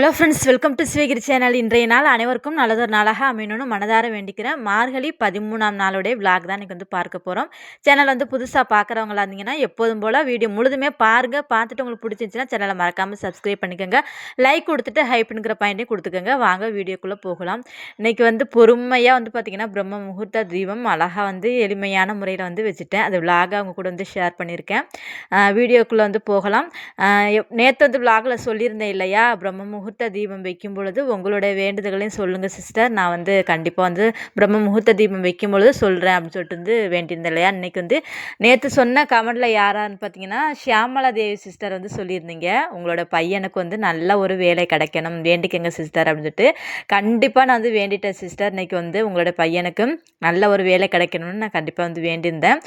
Hello friends welcome to ஸ்வீகிரி channel இன்றைய நாள் அனைவருக்கும் நல்லதொரு நாளாக அமையணும்னு மனதார வேண்டிக்கிறேன் மார்கழி பதிமூணாம் நாளுடைய விளாக் தான் இன்றைக்கி வந்து பார்க்க போகிறோம் சேனல் வந்து புதுசாக பார்க்குறவங்களா இருந்தீங்கன்னா எப்போதும் போல் வீடியோ முழுதுமே பாருங்கள் பார்த்துட்டு உங்களுக்கு பிடிச்சிருந்துச்சின்னா சேனலை மறக்காமல் சப்ஸ்கிரைப் பண்ணிக்கோங்க. லைக் கொடுத்துட்டு ஹைப்புங்கிற பாயிண்ட்டையும் கொடுத்துக்கோங்க. வாங்க வீடியோக்குள்ளே போகலாம். இன்றைக்கி வந்து பொறுமையாக வந்து பார்த்திங்கன்னா பிரம்ம முகூர்த்த தீபம் அழகாக வந்து எளிமையான முறையில் வந்து வச்சுட்டேன். அது விளாக அவங்க கூட வந்து ஷேர் பண்ணியிருக்கேன். வீடியோக்குள்ளே வந்து போகலாம். நேற்று வந்து விளாகில் சொல்லியிருந்தேன் இல்லையா? பிரம்ம முகூர்த்த தீபம் வைக்கும் பொழுது உங்களுடைய வேண்டுதல்களையும் சொல்லுங்கள் சிஸ்டர் நான் வந்து கண்டிப்பாக வந்து பிரம்ம முகூர்த்த தீபம் வைக்கும் பொழுது சொல்கிறேன் அப்படின்னு சொல்லிட்டு வந்து வேண்டியிருந்தேன் இல்லையா? இன்றைக்கி வந்து நேற்று சொன்ன கமெண்டில் யாரான்னு பார்த்தீங்கன்னா ஷியாமலா தேவி சிஸ்டர் வந்து சொல்லியிருந்தீங்க. உங்களோட பையனுக்கு வந்து நல்ல ஒரு வேலை கிடைக்கணும். வேண்டிக்கங்க சிஸ்டர் அப்படின்னு சொல்லிட்டு. கண்டிப்பாக நான் வந்து வேண்டிட்டேன் சிஸ்டர் இன்றைக்கி வந்து உங்களோட பையனுக்கு நல்ல ஒரு வேலை கிடைக்கணும்னு நான் கண்டிப்பாக வந்து வேண்டியிருந்தேன்.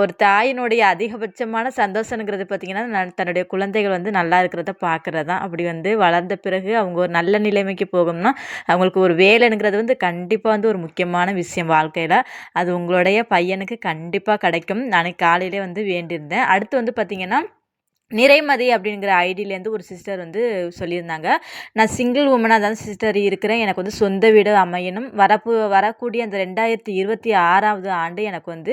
ஒரு தாயினுடைய அதிகபட்சமான சந்தோஷங்கிறது பார்த்திங்கன்னா தன்னுடைய குழந்தைகள் வந்து நல்லா இருக்கிறத பார்க்குறது தான் அப்படி வந்து வளர்ந்த பிறகு பிறகு அவங்க ஒரு நல்ல நிலைமைக்கு போகணும்னா அவங்களுக்கு ஒரு வேலைங்கிறது வந்து கண்டிப்பாக வந்து ஒரு முக்கியமான விஷயம் வாழ்க்கையில். அது உங்களுடைய பையனுக்கு கண்டிப்பாக கிடைக்கும். நான் காலையிலே வந்து வேண்டியிருந்தேன். அடுத்து வந்து பார்த்திங்கன்னா நிறைமதி அப்படிங்கிற ஐடியிலேருந்து ஒரு சிஸ்டர் வந்து சொல்லியிருந்தாங்க. நான் சிங்கிள் உமனாக தான் சிஸ்டர் இருக்கிறேன். எனக்கு வந்து சொந்த வீடு அமையணும். வரப்பு வரக்கூடிய அந்த ரெண்டாயிரத்தி இருபத்தி ஆறாவது ஆண்டு எனக்கு வந்து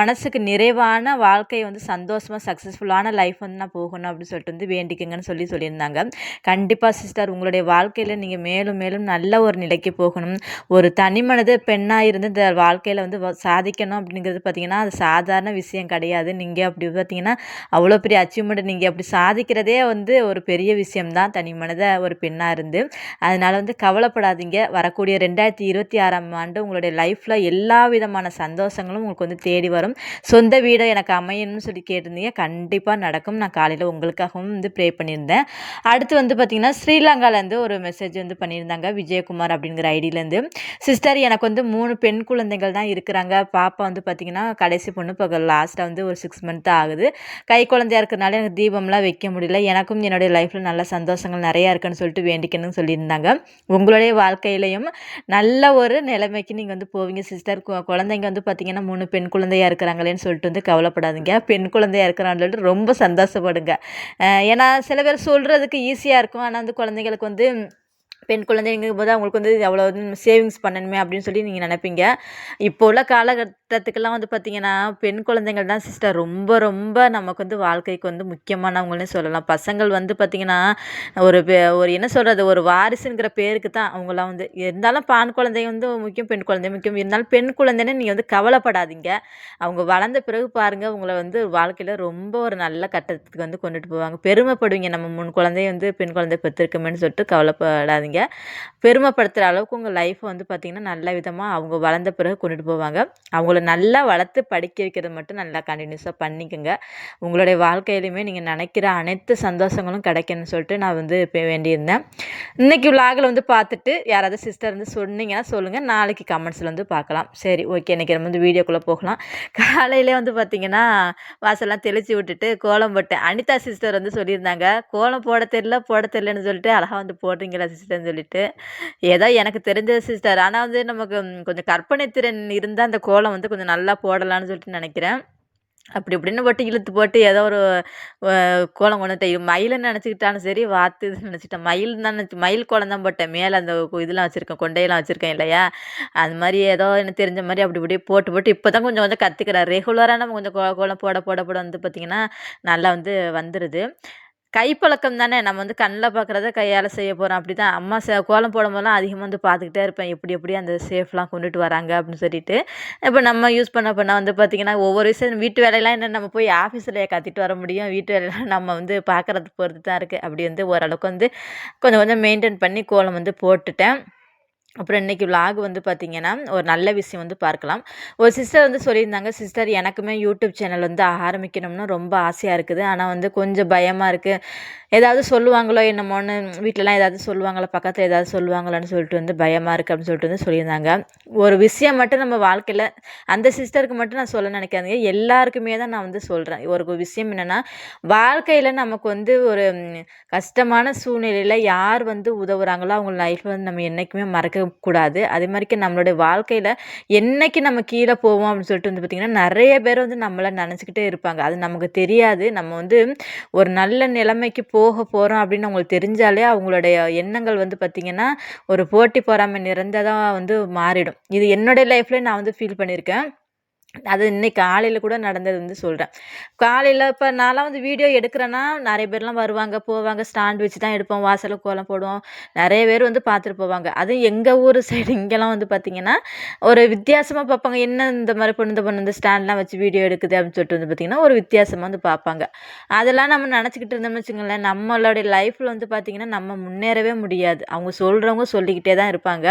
மனசுக்கு நிறைவான வாழ்க்கையை வந்து சந்தோஷமாக சக்ஸஸ்ஃபுல்லான லைஃப் வந்து நான் போகணும் அப்படின்னு சொல்லிட்டு வந்து வேண்டிக்கங்கன்னு சொல்லி சொல்லியிருந்தாங்க. கண்டிப்பாக சிஸ்டர் உங்களுடைய வாழ்க்கையில் நீங்கள் மேலும் மேலும் நல்ல ஒரு நிலைக்கு போகணும். ஒரு தனி மனித பெண்ணாக இருந்து இந்த வாழ்க்கையில் வந்து சாதிக்கணும் அப்படிங்கிறது பார்த்திங்கன்னா அது சாதாரண விஷயம் கிடையாது. நீங்கள் அப்படி பார்த்திங்கன்னா அவ்வளோ பெரிய அச்சீவ்மெண்ட் நீங்கள் அப்படி சாதிக்கிறதே வந்து ஒரு பெரிய விஷயம்தான் தனி மனத ஒரு பெண்ணாக இருந்து. அதனால் வந்து கவலைப்படாதீங்க. வரக்கூடிய ரெண்டாயிரத்தி இருபத்தி ஆறாம் ஆண்டு உங்களுடைய லைஃப்பில் எல்லா விதமான சந்தோஷங்களும் உங்களுக்கு வந்து தேடி வரும். சொந்த வீடை எனக்கு அமையணும்னு சொல்லி கேட்டிருந்தீங்க. கண்டிப்பாக நடக்கும். நான் காலையில் உங்களுக்காகவும் வந்து ப்ரே பண்ணியிருந்தேன். அடுத்து வந்து பார்த்திங்கன்னா ஸ்ரீலங்காலேருந்து ஒரு மெசேஜ் வந்து பண்ணியிருந்தாங்க. விஜயகுமார் அப்படிங்கிற ஐடியிலேருந்து சிஸ்டர் எனக்கு வந்து மூணு பெண் குழந்தைகள் தான் இருக்கிறாங்க. பாப்பா வந்து பார்த்திங்கன்னா கடைசி பொண்ணு இப்போ லாஸ்ட்டாக வந்து ஒரு சிக்ஸ் மந்த் ஆகுது. கை குழந்தையாக இருக்கிறனால எனக்கு தீபம்லாம் வைக்க முடியல. எனக்கும் என்னுடைய லைஃப்பில் நல்ல சந்தோஷங்கள் நிறையா இருக்குன்னு சொல்லிட்டு வேண்டிக்கணும்னு சொல்லியிருந்தாங்க. உங்களுடைய வாழ்க்கையிலையும் நல்ல ஒரு நிலைமைக்கு நீங்கள் வந்து போவீங்க. சிஸ்டர் குழந்தைங்க வந்து பார்த்திங்கன்னா மூணு பெண் குழந்தையாக இருக்கிறாங்களேன்னு சொல்லிட்டு வந்து கவலைப்படாதீங்க. பெண் குழந்தையாக இருக்கிறான்னு சொல்லிட்டு ரொம்ப சந்தோஷப்படுங்க. ஏன்னா சில பேர் சொல்கிறதுக்கு ஈஸியாக இருக்கும். ஆனால் வந்து குழந்தைங்களுக்கு வந்து பெண் குழந்தைங்கும் போது அவங்களுக்கு வந்து அவ்வளோ சேவிங்ஸ் பண்ணணுமே அப்படின்னு சொல்லி நீங்கள் நினைப்பீங்க. இப்போ உள்ள காலகட்டத்துக்கெல்லாம் வந்து பார்த்திங்கன்னா பெண் குழந்தைங்கள் தான் சிஸ்டர் ரொம்ப ரொம்ப நமக்கு வந்து வாழ்க்கைக்கு வந்து முக்கியமானவங்கள்னே சொல்லலாம். பசங்கள் வந்து பார்த்திங்கன்னா ஒரு ஒரு என்ன சொல்கிறது ஒரு வாரிசுங்கிற பேருக்கு தான் அவங்களாம் வந்து இருந்தாலும் பான் குழந்தை வந்து முக்கியம் பெண் குழந்தை முக்கியம். இருந்தாலும் பெண் குழந்தைன்னு நீங்கள் வந்து கவலைப்படாதீங்க. அவங்க வளர்ந்த பிறகு பாருங்கள் உங்களை வந்து வாழ்க்கையில் ரொம்ப ஒரு நல்ல கட்டத்துக்கு வந்து கொண்டுட்டு போவாங்க. பெருமைப்படுவீங்க. நம்ம மூணு குழந்தைய வந்து பெண் குழந்தை பெற்றிருக்கோமேன்னு சொல்லிட்டு கவலைப்படாதீங்க. செய்யுங்க பெருமைப்படுத்துகிற அளவுக்கு உங்கள் லைஃப்பை வந்து பார்த்திங்கன்னா நல்ல விதமாக அவங்க வளர்ந்த பிறகு கொண்டுட்டு போவாங்க. அவங்கள நல்லா வளர்த்து படிக்க வைக்கிறது மட்டும் நல்லா கண்டினியூஸாக பண்ணிக்கோங்க. உங்களுடைய வாழ்க்கையிலையுமே நீங்கள் நினைக்கிற அனைத்து சந்தோஷங்களும் கிடைக்கணும்னு சொல்லிட்டு நான் வந்து இப்போ வேண்டியிருந்தேன். இன்றைக்கி விலாகில் வந்து பார்த்துட்டு யாராவது சிஸ்டர் வந்து சொன்னீங்கன்னா சொல்லுங்கள் நாளைக்கு கமெண்ட்ஸில் வந்து பார்க்கலாம் சரி ஓகே இன்றைக்கி நம்ம வந்து வீடியோக்குள்ளே போகலாம். காலையிலே வந்து பார்த்திங்கன்னா வாசல்லாம் தெளித்து விட்டுட்டு கோலம் போட்டேன். அனிதா சிஸ்டர் வந்து சொல்லியிருந்தாங்க. கோலம் போட தெரில போட தெரிலன்னு சொல்லிட்டு அழகாக வந்து போடுறீங்களா சிஸ்டர் அப்படின்னு சொல்லிட்டு ஏதோ எனக்கு தெரிஞ்ச சிஸ்டர் ஆனால் வந்து நமக்கு கொஞ்சம் கற்பனை திறன் இருந்தால் அந்த கோலம் வந்து கொஞ்சம் நல்லா போடலான்னு சொல்லிட்டு நினைக்கிறேன். அப்படி இப்படின்னு போட்டு இழுத்து போட்டு ஏதோ ஒரு கோலம் கொண்டு வந்து மயிலை நினச்சிக்கிட்டாலும் சரி வாத்து நினச்சிட்டேன் மயில் தான் நினச்சி மயில் கோலம் தான் போட்டேன். மேலே அந்த இதெல்லாம் வச்சுருக்கேன் கொண்டையெல்லாம் வச்சுருக்கேன் இல்லையா? அது மாதிரி ஏதோ எனக்கு தெரிஞ்ச மாதிரி அப்படி இப்படியே போட்டு போட்டு இப்போ தான் கொஞ்சம் கொஞ்சம் கற்றுக்கிறேன் ரெகுலராக நம்ம கொஞ்சம் கோலம் போட போட போட வந்து பார்த்திங்கன்னா நல்லா வந்து வந்துடுது கைப்பழக்கம் தானே. நம்ம வந்து கண்ணில் பார்க்குறத கையால் செய்ய போகிறோம் அப்படி தான் அம்மா சே கோலம் போடும்போதெல்லாம் அதிகமாக வந்து பார்த்துக்கிட்டே இருப்பேன். எப்படி எப்படி அந்த சேஃப்லாம் கொண்டுட்டு வராங்க அப்படின்னு சொல்லிட்டு. இப்போ நம்ம யூஸ் பண்ண பண்ண வந்து பார்த்திங்கன்னா ஒவ்வொரு விஷயம் வீட்டு வேலையெல்லாம் என்ன நம்ம போய் ஆஃபீஸில் கற்றுட்டு வர முடியும். வீட்டு வேலையெல்லாம் நம்ம வந்து பார்க்குறது பொறுத்து தான் இருக்குது அப்படி வந்து ஓரளவுக்கு வந்து கொஞ்சம் கொஞ்சம் மெயின்டைன் பண்ணி கோலம் வந்து போட்டுட்டேன். அப்புறம் இன்றைக்கி விலாக் வந்து பார்த்திங்கன்னா ஒரு நல்ல விஷயம் வந்து பார்க்கலாம். ஒரு சிஸ்டர் வந்து சொல்லியிருந்தாங்க சிஸ்டர் எனக்குமே யூடியூப் சேனல் வந்து ஆரம்பிக்கணும்னு ரொம்ப ஆசையாக இருக்குது. ஆனால் வந்து கொஞ்சம் பயமாக இருக்குது ஏதாவது சொல்லுவாங்களோ என்னமோன்னு வீட்டிலலாம் ஏதாவது சொல்லுவாங்களோ பக்கத்தில் ஏதாவது சொல்லுவாங்களான்னு சொல்லிட்டு வந்து பயமாக இருக்குது அப்படின்னு சொல்லிட்டு வந்து சொல்லியிருந்தாங்க. ஒரு விஷயம் மட்டும் நம்ம வாழ்க்கையில் அந்த சிஸ்டருக்கு மட்டும் நான் சொல்ல நினைக்காதீங்க. எல்லாருக்குமே தான் நான் வந்து சொல்கிறேன் ஒரு விஷயம் என்னென்னா வாழ்க்கையில் நமக்கு வந்து ஒரு கஷ்டமான சூழ்நிலையில் யார் வந்து உதவுறாங்களோ அவங்க லைஃப்பில் வந்து நம்ம என்றைக்குமே மறக்க அதே மாதிரிக்கு நம்மளுடைய வாழ்க்கையில் என்னைக்கு நம்ம கீழே போவோம் அப்படின்னு சொல்லிட்டு வந்து பார்த்திங்கன்னா நிறைய பேர் வந்து நம்மளை நினச்சிக்கிட்டே இருப்பாங்க. அது நமக்கு தெரியாது. நம்ம வந்து ஒரு நல்ல நிலைமைக்கு போ போக போகிறோம் அப்படின்னு அவங்களுக்கு தெரிஞ்சாலே அவங்களுடைய எண்ணங்கள் வந்து பார்த்திங்கன்னா ஒரு போட்டி பொறாமை நிறைந்ததாக வந்து மாறிடும். இது என்னுடைய லைஃப்லேயும் நான் வந்து ஃபீல் பண்ணியிருக்கேன். அது இன்னைக்கு காலையில் கூட நடந்தது வந்து சொல்கிறேன் காலையில் இப்போ நான்லாம் வந்து வீடியோ எடுக்கிறேன்னா நிறைய பேர்லாம் வருவாங்க போவாங்க ஸ்டாண்ட் வச்சு தான் எடுப்போம் வாசலில் கோலம் போடுவோம். நிறைய பேர் வந்து பார்த்துட்டு போவாங்க. அதுவும் எங்கள் ஊர் சைடு இங்கெல்லாம் வந்து பார்த்திங்கன்னா ஒரு வித்தியாசமாக பார்ப்பாங்க. என்ன இந்த மாதிரி பொண்ணு இந்த பொண்ணு இந்த ஸ்டாண்ட்லாம் வச்சு வீடியோ எடுக்குது அப்படின்னு சொல்லிட்டு வந்து பார்த்திங்கன்னா ஒரு வித்தியாசமாக வந்து பார்ப்பாங்க. அதெல்லாம் நம்ம நினச்சிக்கிட்டு இருந்தோம்னு வச்சுங்களேன் நம்மளுடைய லைஃப்பில் வந்து பார்த்திங்கன்னா நம்ம முன்னேறவே முடியாது. அவங்க சொல்கிறவங்க சொல்லிக்கிட்டே தான் இருப்பாங்க.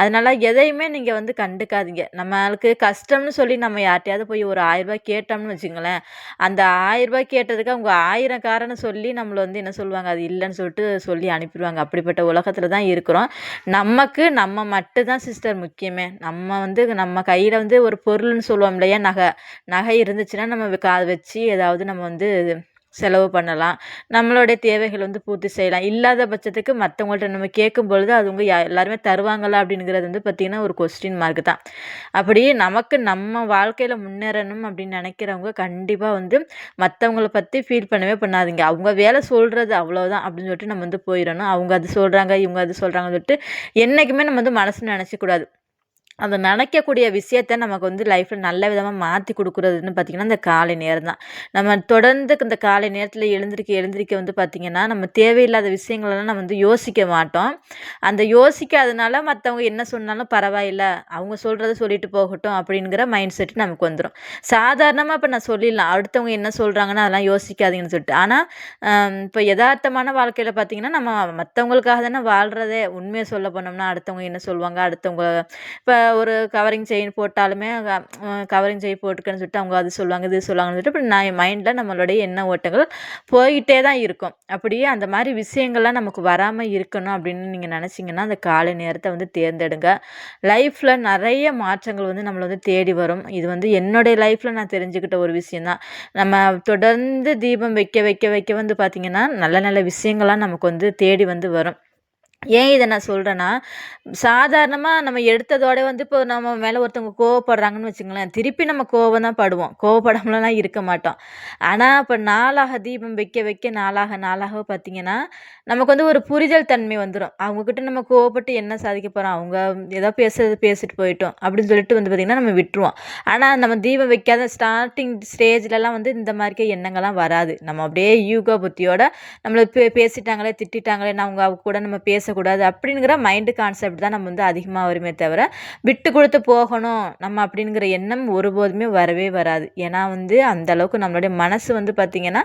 அதனால் எதையுமே நீங்கள் வந்து கண்டுக்காதீங்க. நம்மளுக்கு கஷ்டம்னு சொல்லி நம்ம நம்ம யார்ட்டையாவது போய் ஒரு ஆயிரரூபா கேட்டோம்னு வச்சுங்களேன் அந்த ஆயிரரூபா கேட்டதுக்கு அவங்க ஆயிரம் காரணம் சொல்லி நம்மளை வந்து என்ன சொல்லுவாங்க அது இல்லைன்னு சொல்லிட்டு சொல்லி அனுப்பிடுவாங்க. அப்படிப்பட்ட உலகத்தில் தான் இருக்கிறோம். நமக்கு நம்ம மட்டும்தான் சிஸ்டர் முக்கியமே. நம்ம வந்து நம்ம கையில் வந்து ஒரு பொருள்னு சொல்லுவோம் இல்லையா நகை. நகை இருந்துச்சுன்னா நம்ம அதை வச்சு ஏதாவது நம்ம வந்து செலவு பண்ணலாம். நம்மளுடைய தேவைகள் வந்து பூர்த்தி செய்யலாம். இல்லாத பட்சத்துக்கு மற்றவங்கள்ட்ட நம்ம கேட்கும் பொழுது அது எல்லாருமே தருவாங்களா அப்படிங்கிறது வந்து பார்த்திங்கன்னா ஒரு கொஸ்டின் மார்க் தான். அப்படி நமக்கு நம்ம வாழ்க்கையில் முன்னேறணும் அப்படின்னு நினைக்கிறவங்க கண்டிப்பாக வந்து மற்றவங்கள பற்றி ஃபீல் பண்ணவே பண்ணாதீங்க. அவங்க வேலை சொல்கிறது அவ்வளோதான் அப்படின்னு சொல்லிட்டு நம்ம வந்து போயிடணும். அவங்க அது சொல்கிறாங்க இவங்க அது சொல்கிறாங்கன்னு சொல்லிட்டு என்றைக்குமே நம்ம வந்து மனசு நினச்சிக்கூடாது அந்த நினைக்கக்கூடிய விஷயத்த நமக்கு வந்து லைஃப்பில் நல்ல விதமாக மாற்றி கொடுக்குறதுன்னு பார்த்திங்கன்னா இந்த காலை நேரம் தான். நம்ம தொடர்ந்து இந்த காலை நேரத்தில் எழுந்திருக்க எழுந்திரிக்க வந்து பார்த்திங்கன்னா நம்ம தேவையில்லாத விஷயங்களெல்லாம் நம்ம வந்து யோசிக்க மாட்டோம். அந்த யோசிக்காதனால மற்றவங்க என்ன சொன்னாலும் பரவாயில்ல அவங்க சொல்கிறத சொல்லிட்டு போகட்டும் அப்படிங்கிற மைண்ட் செட் நமக்கு வந்துடும் சாதாரணமாக இப்போ நான் சொல்லிடலாம். அடுத்தவங்க என்ன சொல்கிறாங்கன்னா அதெல்லாம் யோசிக்காதீங்கன்னு சொல்லிட்டு. ஆனால் இப்போ யதார்த்தமான வாழ்க்கையில் பார்த்திங்கன்னா நம்ம மற்றவங்களுக்காக தானே வாழ்கிறதே உண்மையை சொல்ல போனோம்னா அடுத்தவங்க என்ன சொல்லுவாங்க? அடுத்தவங்க இப்போ ஒரு கவரிங் செயின் போட்டாலுமே கவரிங் செயின் போட்டுக்கன்னு சொல்லிட்டு அவங்க அது சொல்லுவாங்க இது சொல்லுவாங்கன்னு சொல்லிட்டு இப்படி நான் மைண்டில் நம்மளுடைய எண்ண ஓட்டங்கள் போய்கிட்டே தான் இருக்கும். அப்படியே அந்த மாதிரி விஷயங்கள்லாம் நமக்கு வராமல் இருக்கணும் அப்படின்னு நீங்கள் நினச்சிங்கன்னா அந்த காலை நேரத்தை வந்து தேர்ந்தெடுங்க. லைஃப்பில் நிறைய மாற்றங்கள் வந்து நம்மளை வந்து தேடி வரும். இது வந்து என்னுடைய லைஃப்பில் நான் தெரிஞ்சுக்கிட்ட ஒரு விஷயந்தான் நம்ம தொடர்ந்து தீபம் வைக்க வைக்க வைக்க வந்து பார்த்திங்கன்னா நல்ல நல்ல விஷயங்கள்லாம் நமக்கு வந்து தேடி வந்து வரும். ஏன் இதை நான் சொல்கிறேன்னா சாதாரணமாக நம்ம எடுத்ததோட வந்து இப்போ நம்ம மேலே ஒருத்தவங்க கோவப்படுறாங்கன்னு வச்சுங்களேன் திருப்பி நம்ம கோவம் தான் படுவோம். கோவப்படாமலாம் இருக்க மாட்டோம். ஆனால் இப்போ நாளாக தீபம் வைக்க வைக்க நாளாக நாளாக பார்த்திங்கன்னா நமக்கு வந்து ஒரு புரிதல் தன்மை வந்துடும் அவங்கக்கிட்ட நம்ம கோவப்பட்டு என்ன சாதிக்க போகிறோம் அவங்க ஏதோ பேசுறது பேசிட்டு போயிட்டோம் அப்படின்னு சொல்லிட்டு வந்து பார்த்திங்கன்னா நம்ம விட்டுருவோம். ஆனால் நம்ம தீபம் வைக்காத ஸ்டார்டிங் ஸ்டேஜ்லலாம் வந்து இந்த மாதிரி எண்ணங்கள்லாம் வராது. நம்ம அப்படியே யூகா புத்தியோட நம்மளை பே பேசிட்டாங்களே திட்டாங்களே நான் அவங்க கூட நம்ம பேச பேசக்கூடாது அப்படிங்கிற மைண்டு கான்செப்ட் தான் நம்ம வந்து அதிகமாக வருமே தவிர விட்டு கொடுத்து போகணும் நம்ம அப்படிங்கிற எண்ணம் ஒருபோதுமே வரவே வராது. ஏன்னா வந்து அந்த அளவுக்கு நம்மளுடைய மனசு வந்து பார்த்திங்கன்னா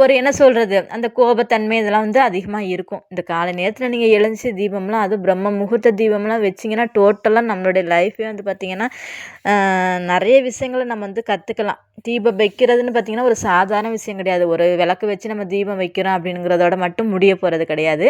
ஒரு என்ன சொல்கிறது அந்த கோபத்தன்மை இதெல்லாம் வந்து அதிகமாக இருக்கும். இந்த காலை நேரத்தில் நீங்கள் எழுந்துச்சு தீபம்லாம் அது பிரம்ம முகூர்த்த தீபம்லாம் வச்சிங்கன்னா டோட்டலாக நம்மளுடைய லைஃபே வந்து பார்த்திங்கன்னா நிறைய விஷயங்களை நம்ம வந்து கற்றுக்கலாம் தீபம் வைக்கிறதுன்னு பார்த்திங்கன்னா ஒரு சாதாரண விஷயம் கிடையாது. ஒரு விளக்கு வச்சு நம்ம தீபம் வைக்கிறோம் அப்படிங்கிறதோட மட்டும் முடிய போகிறது கிடையாது.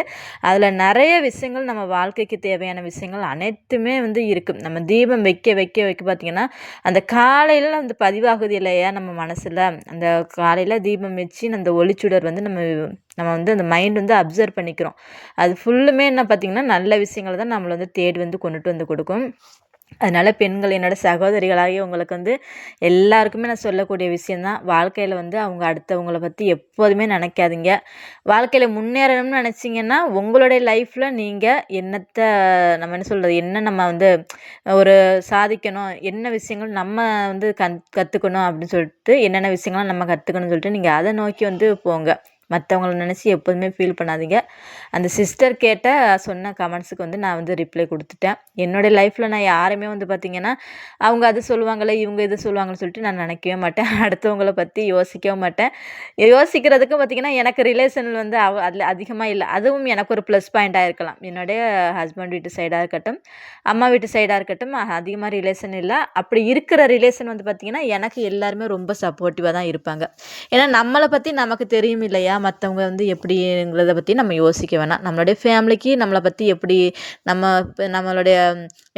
அதில் நிறைய விஷயங்கள் நம்ம வாழ்க்கைக்கு தேவையான விஷயங்கள் அனைத்துமே வந்து இருக்குது நம்ம தீபம் வைக்க வைக்க வைக்க பார்த்திங்கன்னா அந்த காலையில் அந்த பதிவாகுது இல்லையா நம்ம மனசில்? அந்த காலையில் தீபம் வச்சு அந்த ஒளிச்சுடர் வந்து நம்ம நம்ம வந்து அந்த மைண்ட் வந்து அப்சர்வ் பண்ணிக்கிறோம். அது ஃபுல்லுமே என்ன பார்த்திங்கன்னா நல்ல விஷயங்களை தான் நம்மளை வந்து தேடி வந்து கொண்டுட்டு வந்து கொடுக்கும். அதனால் பெண்கள் என்னோடய சகோதரிகளாகி உங்களுக்கு வந்து எல்லாருக்குமே நான் சொல்லக்கூடிய விஷயந்தான் வாழ்க்கையில் வந்து அவங்க அடுத்தவங்களை பற்றி எப்போதுமே நினைக்காதீங்க. வாழ்க்கையில் முன்னேறணும்னு நினச்சிங்கன்னா உங்களுடைய லைஃப்பில் நீங்கள் என்னத்தை நம்ம என்ன சொல்கிறது என்ன நம்ம வந்து ஒரு சாதிக்கணும் என்ன விஷயங்கள் நம்ம வந்து கத் கற்றுக்கணும் அப்படின்னு சொல்லிட்டு என்னென்ன விஷயங்கள்லாம் நம்ம கற்றுக்கணும்னு சொல்லிட்டு நீங்கள் அதை நோக்கி வந்து போங்க. மற்றவங்கள நினச்சி எப்போதுமே ஃபீல் பண்ணாதீங்க. அந்த சிஸ்டர் கேட்ட சொன்ன கமெண்ட்ஸுக்கு வந்து நான் வந்து ரிப்ளை கொடுத்துட்டேன். என்னுடைய லைஃப்பில் நான் யாருமே வந்து பார்த்திங்கன்னா அவங்க அது சொல்லுவாங்களே இவங்க இது சொல்லுவாங்கன்னு சொல்லிட்டு நான் நினைக்கவே மாட்டேன். அடுத்தவங்கள பற்றி யோசிக்கவும் மாட்டேன். யோசிக்கிறதுக்கு பார்த்திங்கன்னா எனக்கு ரிலேஷன் வந்து அவ அதில் அதிகமாக இல்லை. அதுவும் எனக்கு ஒரு ப்ளஸ் பாயிண்ட்டாக இருக்கலாம். என்னுடைய ஹஸ்பண்ட் வீட்டு சைடாக இருக்கட்டும் அம்மா வீட்டு சைடாக இருக்கட்டும் அதிகமாக ரிலேஷன் இல்லை. அப்படி இருக்கிற ரிலேஷன் வந்து பார்த்திங்கன்னா எனக்கு எல்லாருமே ரொம்ப சப்போர்ட்டிவாக தான் இருப்பாங்க. ஏன்னா நம்மளை பற்றி நமக்கு தெரியும் இல்லையா? மற்றவங்க வந்து எப்படிங்கிறத பற்றி நம்ம யோசிக்க வேணாம். நம்மளுடைய ஃபேமிலிக்கு நம்மளை பற்றி எப்படி நம்ம இப்போ நம்மளுடைய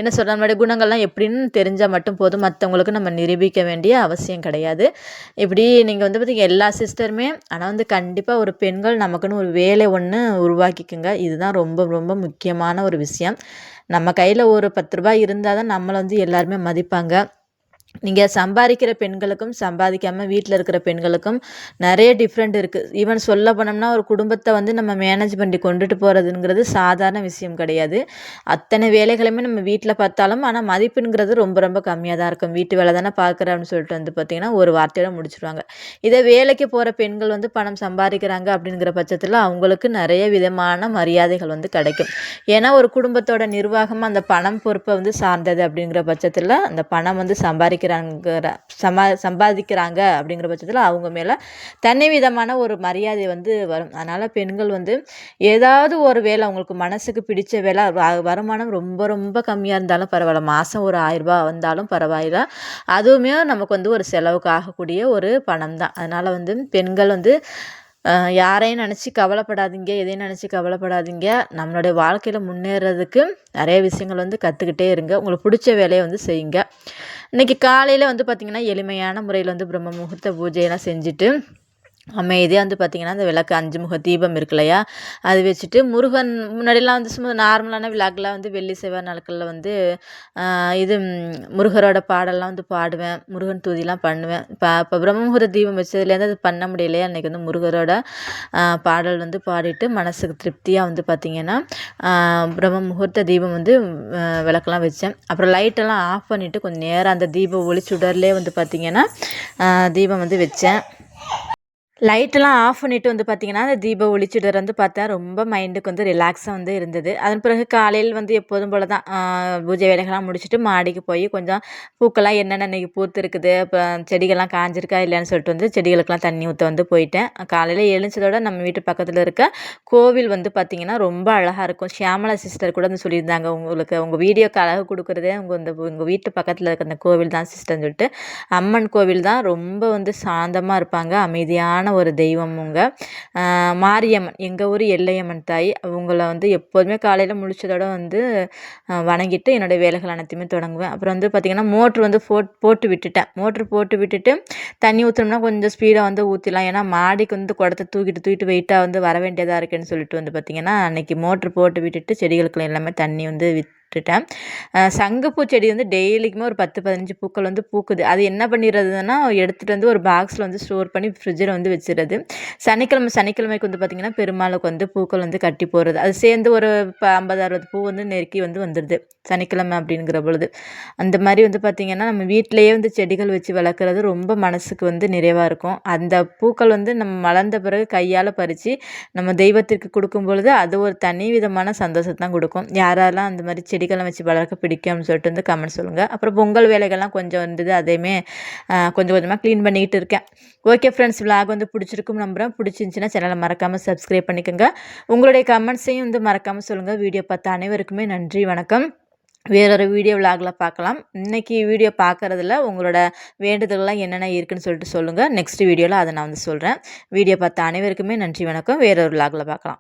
என்ன சொல்கிற நம்மளுடைய குணங்கள்லாம் எப்படின்னு தெரிஞ்சால் மட்டும் போதும். மற்றவங்களுக்கு நம்ம நிரூபிக்க வேண்டிய அவசியம் கிடையாது. இப்படி நீங்கள் வந்து பார்த்திங்க எல்லா சிஸ்டருமே ஆனால் வந்து கண்டிப்பாக ஒரு பெண்கள் நமக்குன்னு ஒரு வேலை ஒன்று உருவாக்கிக்குங்க. இதுதான் ரொம்ப ரொம்ப முக்கியமான ஒரு விஷயம். நம்ம கையில் ஒரு பத்து ரூபாய் இருந்தால் தான் நம்மளை வந்து எல்லாருமே மதிப்பாங்க. நீங்கள் சம்பாதிக்கிற பெண்களுக்கும் சம்பாதிக்காமல் வீட்டில் இருக்கிற பெண்களுக்கும் நிறைய டிஃப்ரெண்ட் இருக்குது ஈவன் சொல்ல போனோம்னா ஒரு குடும்பத்தை வந்து நம்ம மேனேஜ் பண்ணி கொண்டுட்டு போகிறதுங்கிறது சாதாரண விஷயம் கிடையாது. அத்தனை வேலைகளுமே நம்ம வீட்டில் பார்த்தாலும் ஆனால் மதிப்புங்கிறது ரொம்ப ரொம்ப கம்மியாக தான் இருக்கும். வீட்டு வேலை தானே பார்க்குறேன்னு சொல்லிட்டு வந்து பார்த்திங்கன்னா ஒரு வார்த்தையோட முடிச்சிடுவாங்க இதே வேலைக்கு போகிற பெண்கள் வந்து பணம் சம்பாதிக்கிறாங்க அப்படிங்கிற பட்சத்தில் அவங்களுக்கு நிறைய விதமான மரியாதைகள் வந்து கிடைக்கும். ஏன்னா ஒரு குடும்பத்தோட நிர்வாகம் அந்த பணம் பொறுப்பை வந்து சார்ந்தது அப்படிங்கிற பட்சத்தில் அந்த பணம் வந்து சம்பாதிக்கிற சம்பாதிக்கிறாங்கிற சமா சம்பாதிக்கிறாங்க அப்படிங்கிற பட்சத்தில் அவங்க மேலே தனி விதமான ஒரு மரியாதை வந்து வரும். அதனால் பெண்கள் வந்து ஏதாவது ஒரு வேலை அவங்களுக்கு மனசுக்கு பிடிச்ச வேலை வருமானம் ரொம்ப ரொம்ப கம்மியாக இருந்தாலும் பரவாயில்ல. மாதம் ஒரு ஆயிரரூபா வந்தாலும் பரவாயில்ல. அதுவுமே நமக்கு வந்து ஒரு செலவுக்கு ஆகக்கூடிய ஒரு பணம் தான் அதனால் வந்து பெண்கள் வந்து யாரையும் நினச்சி கவலைப்படாதீங்க எதையும் நினச்சி கவலைப்படாதீங்க. நம்மளுடைய வாழ்க்கையில் முன்னேறதுக்கு நிறைய விஷயங்கள் வந்து கற்றுக்கிட்டே இருங்க. உங்களுக்கு பிடிச்ச வேலையை வந்து செய்யுங்க. இன்றைக்கி காலையில் வந்து பார்த்திங்கன்னா எளிமையான முறையில் வந்து பிரம்ம முகூர்த்த பூஜையெல்லாம் செஞ்சுட்டு அமைதியாக வந்து பார்த்திங்கன்னா அந்த விளக்கு அஞ்சு முக தீபம் இருக்கு இல்லையா? அது வச்சுட்டு முருகன் முன்னாடிலாம் வந்து சும்மா நார்மலான விழாக்கெலாம் வந்து வெள்ளி செவ்வாய் நாட்களில் வந்து இது முருகரோட பாடல்லாம் வந்து பாடுவேன். முருகன் தூதிலாம் பண்ணுவேன். இப்போ இப்போ பிரம்மமுகூர்த்த தீபம் வச்சதுலேருந்து அது பண்ண முடியலையா? அன்றைக்கி வந்து முருகரோட பாடல் வந்து பாடிட்டு மனசுக்கு திருப்தியாக வந்து பார்த்திங்கன்னா பிரம்ம முகூர்த்த தீபம் வந்து விளக்கெல்லாம் வச்சேன். அப்புறம் லைட்டெல்லாம் ஆஃப் பண்ணிவிட்டு கொஞ்சம் நேரம் அந்த தீபம் ஒளி சுடர்லேயே வந்து பார்த்திங்கன்னா தீபம் வந்து வச்சேன். லைட்டெல்லாம் ஆஃப் பண்ணிவிட்டு வந்து பார்த்திங்கன்னா அந்த தீபம் ஒளிச்சுடர் வந்து பார்த்தா ரொம்ப மைண்டுக்கு வந்து ரிலாக்ஸாக வந்து இருந்தது. அதன் பிறகு காலையில் வந்து எப்போதும் போல் தான் பூஜை வேலைகள்லாம் முடிச்சுட்டு மாடிக்கு போய் கொஞ்சம் பூக்கெல்லாம் என்னென்ன இன்றைக்கி பூத்து இருக்குது இப்போ செடிகள்லாம் காஞ்சிருக்கா இல்லைன்னு சொல்லிட்டு வந்து செடிகளுக்கெல்லாம் தண்ணி ஊற்ற வந்து போயிட்டேன். காலையில் எழுந்ததோட நம்ம வீட்டு பக்கத்தில் இருக்க கோவில் வந்து பார்த்திங்கன்னா ரொம்ப அழகாக இருக்கும். ஷியாமலா சிஸ்டர் கூட வந்து சொல்லியிருந்தாங்க உங்களுக்கு உங்கள் வீடியோக்கு அழகு கொடுக்குறதே உங்கள் இந்த உங்கள் வீட்டு பக்கத்தில் இருக்க அந்த கோவில் தான் சிஸ்டர்னு சொல்லிட்டு. அம்மன் கோவில் தான் ரொம்ப வந்து சாந்தமாக இருப்பாங்க அமைதியான ஒரு தெய்வமுங்க. மாரியம்மன் எங்கள் ஊர் எல்லையம்மன் தாய். அவங்கள வந்து எப்போதுமே காலையில் முழிச்சதோட வந்து வணங்கிட்டு என்னுடைய வேலைகள் அனைத்தையுமே தொடங்குவேன். அப்புறம் வந்து பார்த்திங்கன்னா மோட்ரு வந்து போட் போட்டு விட்டுட்டேன். மோட்ரு போட்டு விட்டுட்டு தண்ணி ஊற்றணும்னா கொஞ்சம் ஸ்பீடாக வந்து ஊற்றிடலாம் ஏன்னா மாடிக்கு வந்து குடத்தை தூக்கிட்டு தூக்கிட்டு வெயிட்டாக வந்து வர வேண்டியதாக இருக்குன்னு சொல்லிட்டு வந்து பார்த்திங்கன்னா அன்றைக்கி மோட்ரு போட்டு விட்டுட்டு செடிகளுக்கு எல்லாமே தண்ணி வந்து வித் விட்டுட்டேன். சங்கப்பூ செடி வந்து டெய்லிக்குமே ஒரு பத்து பதினஞ்சு பூக்கள் வந்து பூக்குது. அது என்ன பண்ணிடுறதுன்னா எடுத்துகிட்டு வந்து ஒரு பாக்ஸில் வந்து ஸ்டோர் பண்ணி ஃப்ரிட்ஜில் வந்து வச்சிடுறது சனிக்கிழமை சனிக்கிழமைக்கு வந்து பார்த்திங்கன்னா பெருமாளுக்கு வந்து பூக்கள் வந்து கட்டி போடுறது அது சேர்ந்து ஒரு இப்போ ஐம்பது அறுபது பூ வந்து நெருக்கி வந்து வந்துடுது சனிக்கிழமை அப்படிங்கிற பொழுது. அந்த மாதிரி வந்து பார்த்திங்கன்னா நம்ம வீட்டிலையே வந்து செடிகள் வச்சு வளர்க்குறது ரொம்ப மனசுக்கு வந்து நிறைவாக இருக்கும். அந்த பூக்கள் வந்து நம்ம மலர்ந்த பிறகு கையால் பறித்து நம்ம தெய்வத்திற்கு கொடுக்கும் பொழுது அது ஒரு தனி விதமான சந்தோஷத்தை தான் கொடுக்கும். யாரெல்லாம் அந்த மாதிரி செடி செடிகள்லாம் வச்சு வளர்க்க பிடிக்கும்னு சொல்லிட்டு வந்து கமெண்ட் சொல்லுங்கள் அப்புறம் பொங்கல் வேலைகள்லாம் கொஞ்சம் இருந்தது அதையுமே கொஞ்சம் கொஞ்சமாக க்ளீன் பண்ணிக்கிட்டு இருக்கேன். ஓகே ஃப்ரெண்ட்ஸ் விலாக் வந்து பிடிச்சிருக்கும் நம்புகிறேன் பிடிச்சிருந்துச்சின்னா சேனலை மறக்காமல் சப்ஸ்கிரைப் பண்ணிக்கோங்க. உங்களுடைய கமெண்ட்ஸையும் வந்து மறக்காமல் சொல்லுங்கள் வீடியோ பார்த்த அனைவருக்குமே நன்றி வணக்கம். வேறொரு வீடியோ விலாகில் பார்க்கலாம். இன்றைக்கி வீடியோ பார்க்குறதுல உங்களோட வேண்டுதல்லாம் என்னென்ன இருக்குதுன்னு சொல்லிட்டு சொல்லுங்கள் நெக்ஸ்ட் வீடியோவில் அதை நான் வந்து சொல்கிறேன் வீடியோ பார்த்த அனைவருக்குமே நன்றி வணக்கம். வேறொரு விலாகில் பார்க்கலாம்.